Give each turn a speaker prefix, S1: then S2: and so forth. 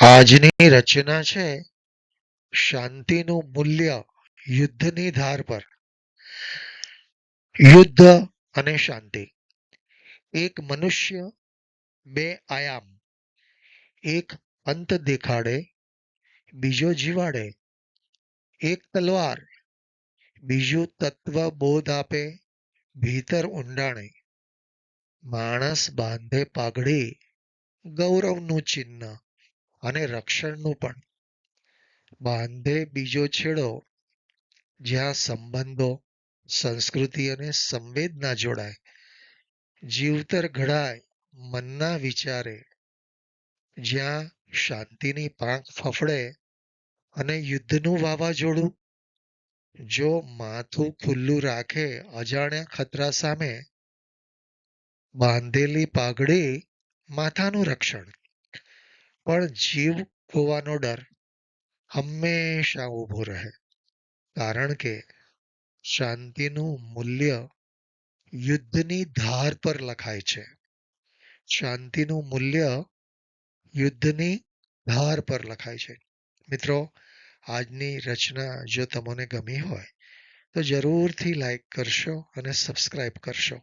S1: આજની રચના છે શાંતિનું મૂલ્ય યુદ્ધની ધાર પર. યુદ્ધ અને શાંતિ. એક મનુષ્ય, બે આયામ. એક અંત દેખાડે, બીજો જીવાડે. એક તલવાર, બીજું તત્વ બોધ આપે, ભીતર ઊંડાણે. માણસ બાંધે પાઘડી, ગૌરવનું ચિહ્ન. અને રક્ષણનું પણ. બાંધે બીજો છેડો, જ્યાં સંબંધો, સંસ્કૃતિ અને સંવેદના જોડાય. જીવતર ઘડાય મનના વિચારે, જ્યાં શાંતિની પાંખ ફફડે અને યુદ્ધનું વાવાઝોડું. જો માથું ખુલ્લું રાખે અજાણ્યા ખતરા સામે, બાંધેલી પાઘડી માથાનું રક્ષણ. પણ જીવ ખોવાનો ડર હંમેશા ઊભો રહે. કારણ કે શાંતિનું મૂલ્ય યુદ્ધની ધાર પર લખાય છે. શાંતિનું મૂલ્ય યુદ્ધની ધાર પર લખાય છે. મિત્રો, આજની રચના જો તમને ગમી હોય તો જરૂરથી લાઈક કરશો અને સબસ્ક્રાઈબ કરશો.